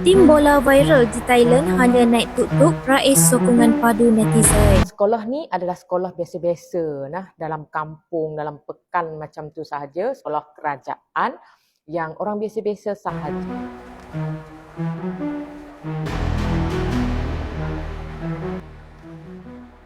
Tim bola viral di Thailand hanya naik tuk-tuk raih sokongan padu netizen. Sekolah ni adalah sekolah biasa-biasa nah dalam kampung, dalam pekan macam tu sahaja, sekolah kerajaan yang orang biasa-biasa sahaja.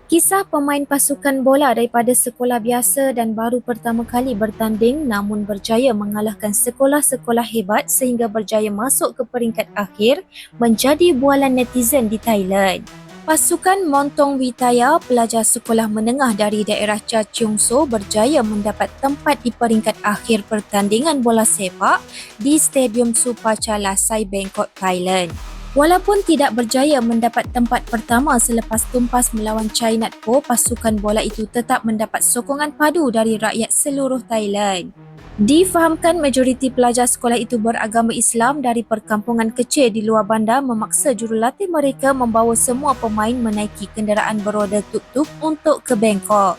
Kisah pemain pasukan bola daripada sekolah biasa dan baru pertama kali bertanding namun berjaya mengalahkan sekolah-sekolah hebat sehingga berjaya masuk ke peringkat akhir menjadi bualan netizen di Thailand. Pasukan Montong Witaya, pelajar sekolah menengah dari daerah Cha Cheong So berjaya mendapat tempat di peringkat akhir pertandingan bola sepak di Stadium Supacha Lasai, Bangkok, Thailand. Walaupun tidak berjaya mendapat tempat pertama selepas tumpas melawan China Po, pasukan bola itu tetap mendapat sokongan padu dari rakyat seluruh Thailand. Difahamkan majoriti pelajar sekolah itu beragama Islam dari perkampungan kecil di luar bandar memaksa jurulatih mereka membawa semua pemain menaiki kenderaan beroda tuk-tuk untuk ke Bangkok.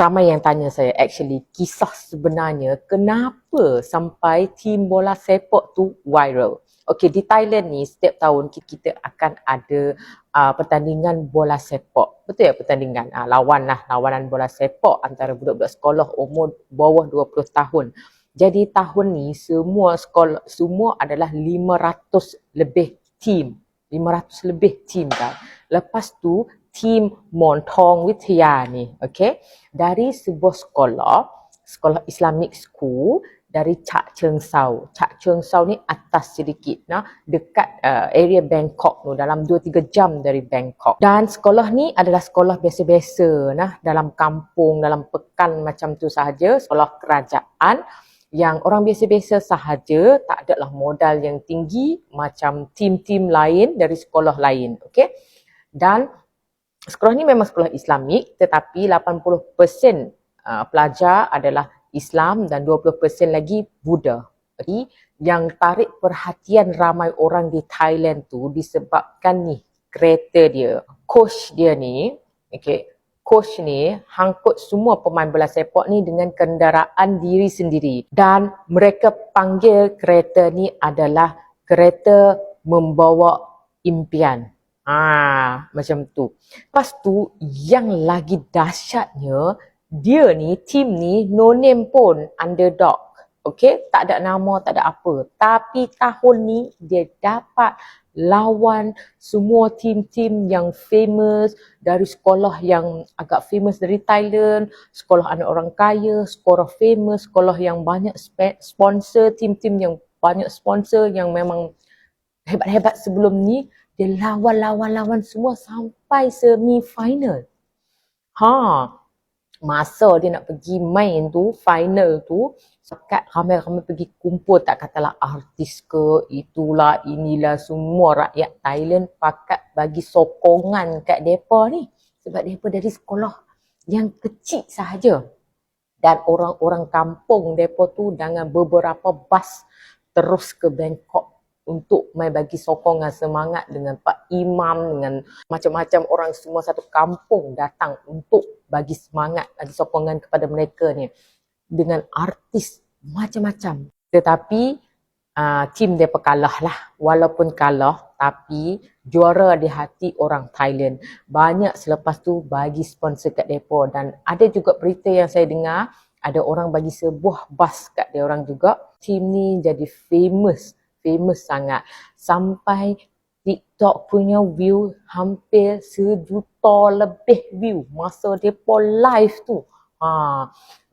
Ramai yang tanya saya actually kisah sebenarnya kenapa sampai tim bola sepak tu viral. Okey di Thailand ni setiap tahun ki- kita akan ada uh, pertandingan bola sepak. Betul ya pertandingan? Uh, lawan lah lawanan bola sepak antara budak-budak sekolah umur bawah 20 tahun. Jadi tahun ni semua sekolah semua adalah 500 lebih tim. 500 lebih tim kan. Lepas tu tim Montong Witya ni, okay? Dari sebuah sekolah, sekolah Islamic School dari Chak Cheng Sau. Chak Cheng Sau ni atas sedikit, nah, dekat uh, area Bangkok tu, dalam 2-3 jam dari Bangkok. Dan sekolah ni adalah sekolah biasa-biasa, nah, dalam kampung, dalam pekan macam tu sahaja, sekolah kerajaan yang orang biasa-biasa sahaja, tak adalah modal yang tinggi macam tim-tim lain dari sekolah lain, okay? Dan sekolah ni memang sekolah Islamik tetapi 80% uh, pelajar adalah Islam dan 20% lagi Buddha. Jadi yang tarik perhatian ramai orang di Thailand tu disebabkan ni kereta dia. Coach dia ni, okay, coach ni hangkut semua pemain bola sepak ni dengan kenderaan diri sendiri dan mereka panggil kereta ni adalah kereta membawa impian. Ah, macam tu. Lepas tu yang lagi dahsyatnya dia ni tim ni no name pun underdog. Okay, tak ada nama, tak ada apa. Tapi tahun ni dia dapat lawan semua tim-tim yang famous dari sekolah yang agak famous dari Thailand, sekolah anak orang kaya, sekolah famous, sekolah yang banyak sponsor, tim-tim yang banyak sponsor yang memang hebat-hebat sebelum ni dia lawan-lawan-lawan semua sampai semi final. Ha, masa dia nak pergi main tu, final tu, sekat ramai-ramai pergi kumpul tak katalah artis ke, itulah, inilah semua rakyat Thailand pakat bagi sokongan kat depa ni. Sebab depa dari sekolah yang kecil sahaja. Dan orang-orang kampung depa tu dengan beberapa bas terus ke Bangkok untuk mai bagi sokongan semangat dengan Pak Imam dengan macam-macam orang semua satu kampung datang untuk bagi semangat bagi sokongan kepada mereka ni. Dengan artis macam-macam. Tetapi uh, tim dia kalah lah. Walaupun kalah tapi juara di hati orang Thailand. Banyak selepas tu bagi sponsor kat depa dan ada juga berita yang saya dengar ada orang bagi sebuah bas kat dia orang juga. Tim ni jadi famous famous sangat sampai TikTok punya view hampir sejuta lebih view masa depa live tu. Ha,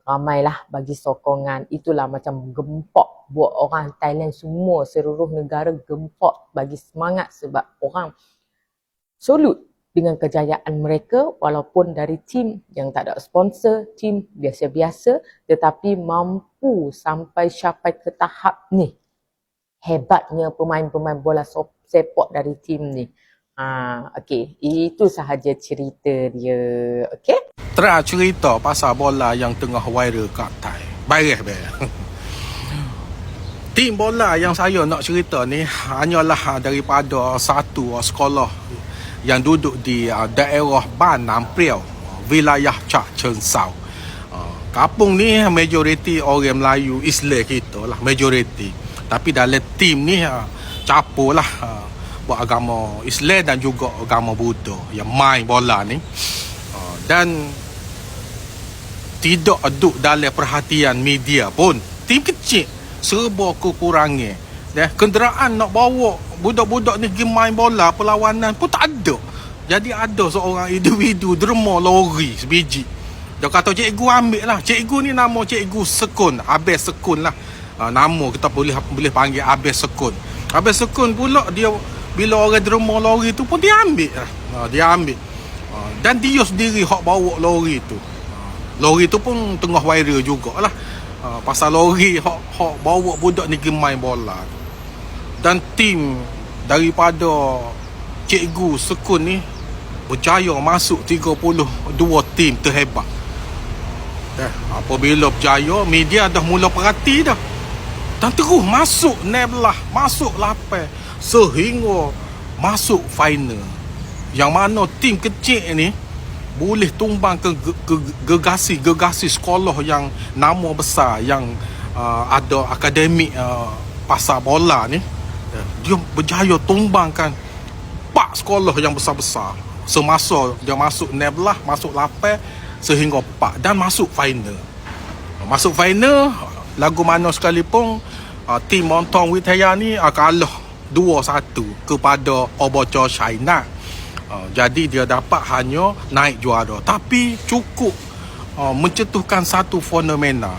ramailah bagi sokongan. Itulah macam gempok buat orang Thailand semua seluruh negara gempok bagi semangat sebab orang solut dengan kejayaan mereka walaupun dari tim yang tak ada sponsor, tim biasa-biasa tetapi mampu sampai capai ke tahap ni hebatnya pemain-pemain bola sepak dari tim ni. Ha, okey, itu sahaja cerita dia. Okey? Tera cerita pasal bola yang tengah viral kat Thai. Bairah be. Tim bola yang saya nak cerita ni hanyalah daripada satu sekolah yang duduk di uh, daerah Ban Nam Priau, wilayah Chak Cheng Sau. Uh, Kampung ni majoriti orang Melayu Islam kita lah, majoriti. Tapi dalam tim ni uh, campur lah uh, buat agama Islam dan juga agama Buddha yang main bola ni. Uh, dan tidak duduk dalam perhatian media pun. Tim kecil serba kekurangan. Dah kenderaan nak bawa budak-budak ni pergi main bola perlawanan pun tak ada. Jadi ada seorang individu derma lori sebiji. Dia kata cikgu ambil lah. Cikgu ni nama cikgu Sekun. Abes Sekun lah. Uh, nama kita boleh boleh panggil Abes Sekun. Abes Sekun pula dia bila orang derma lori tu pun dia ambil lah. Uh, dia ambil. Uh, dan dia sendiri hak bawa lori tu. Uh, lori tu pun tengah viral jugalah. Uh, pasal lori hak hak bawa budak ni main bola. Dan tim daripada cikgu Sekun ni berjaya masuk 32 tim terhebat. Eh, apabila berjaya, media dah mula perhati dah. Dan terus masuk Neblah, masuk lapan sehingga masuk final. Yang mana tim kecil ni boleh tumbang ke gegasi-gegasi sekolah yang nama besar yang uh, ada akademik uh, pasar bola ni. Eh, dia berjaya tumbangkan empat sekolah yang besar-besar semasa dia masuk Neblah, masuk lapan sehingga empat dan masuk final. Masuk final, lagu mana sekalipun uh, tim Montong Witaya ni uh, kalah 2-1 kepada Obocho China. Uh, jadi dia dapat hanya naik juara. Tapi cukup uh, mencetuskan satu fenomena.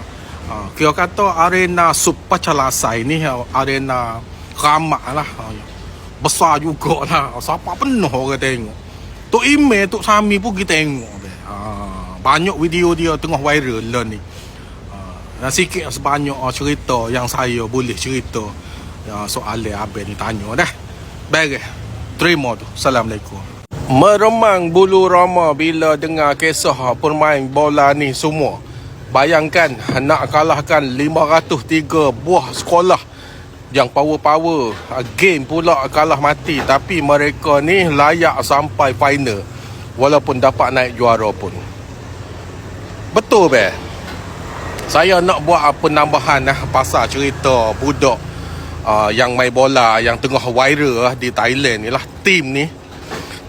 Uh, kira kata arena Super Calasai ni uh, arena ramak lah. Uh, besar jugalah. Siapa penuh orang tengok. Tok Ime, Tok Sami pun kita tengok. Ha, banyak video dia tengah viral lah ni. Dan sikit sebanyak uh, cerita yang saya boleh cerita uh, soal Abel ni tanya dah. Baik. Terima tu. Assalamualaikum. Meremang bulu rama bila dengar kisah permain bola ni semua. Bayangkan nak kalahkan 503 buah sekolah yang power-power game pula kalah mati tapi mereka ni layak sampai final walaupun dapat naik juara pun betul be saya nak buat penambahan lah pasal cerita budak uh, yang main bola yang tengah viral uh, di Thailand ni lah tim ni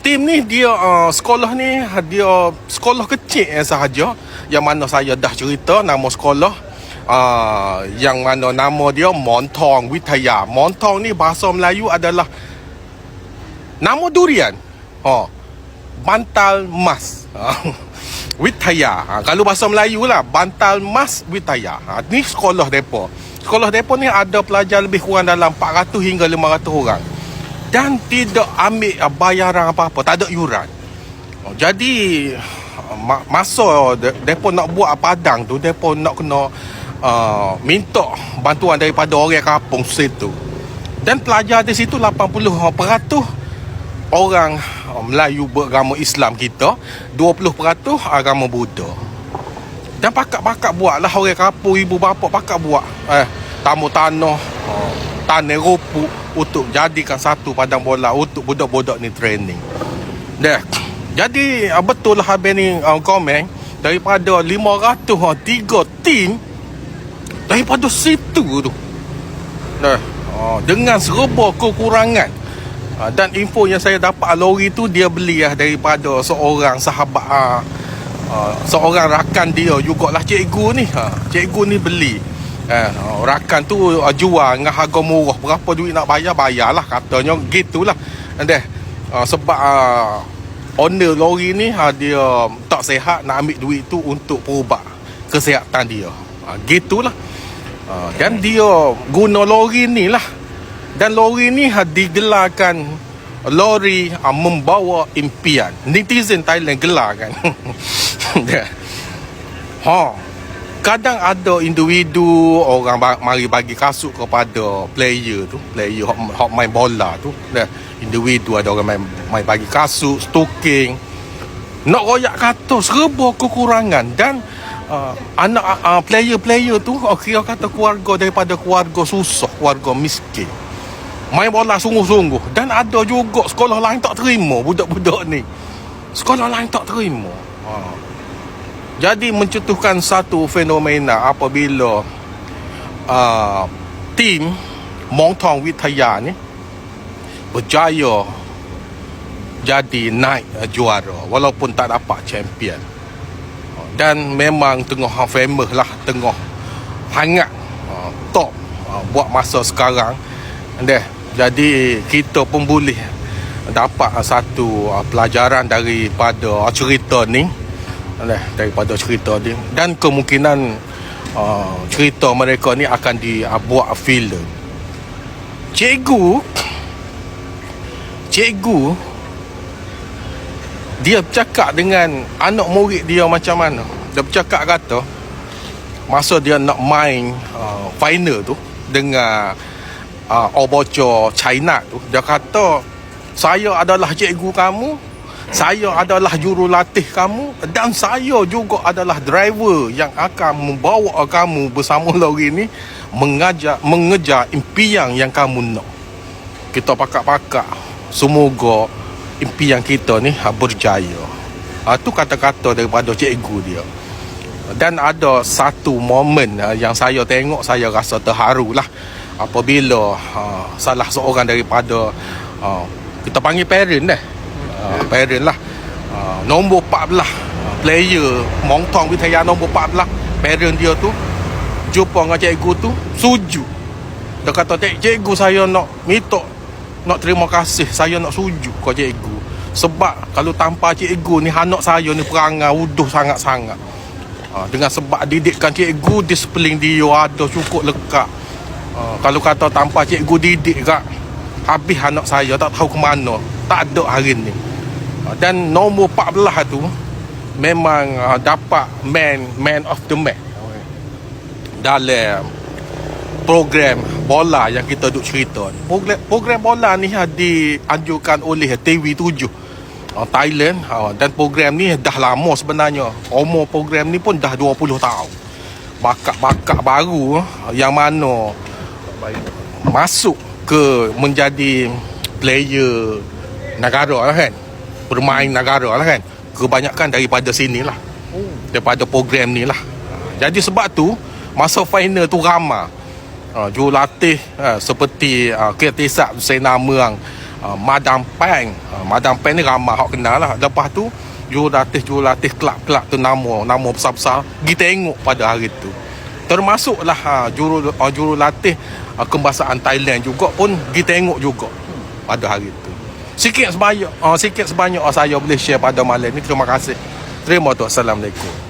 tim ni dia uh, sekolah ni dia sekolah kecil eh, sahaja yang mana saya dah cerita nama sekolah uh, yang mana nama dia Montong Witaya. Montong ni bahasa Melayu adalah nama durian. Oh. Bantal Mas. Witaya. Ha, kalau bahasa Melayu lah Bantal Mas Witaya. Ha, ni sekolah depa. Sekolah depa ni ada pelajar lebih kurang dalam 400 hingga 500 orang. Dan tidak ambil uh, bayaran apa-apa, tak ada yuran. Oh, jadi masa depa nak buat padang tu depa nak kena uh, minta bantuan daripada orang kampung situ. Dan pelajar di situ 80% orang Melayu beragama Islam kita, 20% agama Buddha. Dan pakak-pakak buatlah orang kampung ibu bapa pakak buat eh tamu tanah uh, tanah rumput untuk jadikan satu padang bola untuk budak-budak ni training. Dah. Jadi uh, betul lah habis ni uh, komen daripada 503 tim daripada situ tu nah oh, dengan serba kekurangan uh, dan info yang saya dapat lori tu dia beli lah daripada seorang sahabat uh, uh, seorang rakan dia jugalah cikgu ni. Uh, cikgu ni beli. Uh, rakan tu uh, jual dengan harga murah. Berapa duit nak bayar bayarlah katanya gitulah. Dan uh, sebab uh, owner lori ni uh, dia tak sehat nak ambil duit tu untuk perubat kesihatan dia. Uh, gitulah. Uh, dan dia guna lori ni lah. Dan lori ni ha, digelarkan lori uh, membawa impian. Netizen Thailand gelar kan. ha. Kadang ada individu orang mari bagi kasut kepada player tu, player hok, hok main bola tu. Dah individu ada orang main, main bagi kasut, stoking. Nak royak kata serba kekurangan dan uh, anak uh, player-player tu kira kata keluarga daripada keluarga susah, keluarga miskin. Main bola sungguh-sungguh dan ada juga sekolah lain tak terima budak-budak ni. Sekolah lain tak terima. Uh. Jadi mencetuskan satu fenomena apabila uh, tim Mong Tong Witaya ni berjaya jadi naik uh, juara walaupun tak dapat champion. Dan memang tengah famous lah, tengah hangat uh, top uh, buat masa sekarang. Deh, jadi kita pun boleh dapat satu uh, pelajaran daripada cerita ni. Daripada cerita ni dan kemungkinan uh, cerita mereka ni akan dibuat filem. Cikgu cikgu dia bercakap dengan anak murid dia macam mana dia bercakap kata masa dia nak main uh, final tu dengan uh, Obocho China tu dia kata saya adalah cikgu kamu saya adalah jurulatih kamu dan saya juga adalah driver yang akan membawa kamu bersama lori ni mengajar mengejar impian yang kamu nak kita pakak-pakak semoga impian kita ni ha, berjaya. Ha, tu kata-kata daripada cikgu dia. Dan ada satu momen yang saya tengok saya rasa terharu lah apabila ha, salah seorang daripada ha, kita panggil parent dah. Ha, parent lah. Ha, nombor 14 ha, player Mongtong Witaya nombor 14 parent dia tu jumpa dengan cikgu tu sujud dia kata cik, cikgu saya nak minta nak terima kasih saya nak sujud ke cikgu sebab kalau tanpa cikgu ni anak saya ni perangai uduh sangat-sangat dengan sebab didikan cikgu disiplin dia ada cukup lekat ha, kalau kata tanpa cikgu didik kak habis anak saya tak tahu ke mana tak ada hari ni ha, dan nombor 14 tu memang ha, dapat man man of the match dalam program bola yang kita duk cerita ni. Program, program bola ni ha, dianjurkan oleh TV7 uh, Thailand uh, dan program ni dah lama sebenarnya. Umur program ni pun dah 20 tahun. Bakat-bakat baru uh, yang mana masuk ke menjadi player negara lah kan. Bermain negara lah kan. Kebanyakan daripada sini lah. Daripada program ni lah. Jadi sebab tu masa final tu ramai uh, jurulatih uh, seperti uh, Kirtisak saya nama yang uh, Madam Peng uh, Madam Peng ni ramai hak kenal lah lepas tu jurulatih jurulatih kelab-kelab tu nama nama besar-besar pergi tengok pada hari tu termasuklah uh, juru uh, jurulatih uh, kembasaan Thailand juga pun pergi tengok juga pada hari tu sikit sebanyak uh, sikit sebanyak uh, saya boleh share pada malam ni. Terima kasih. Terima kasih assalamualaikum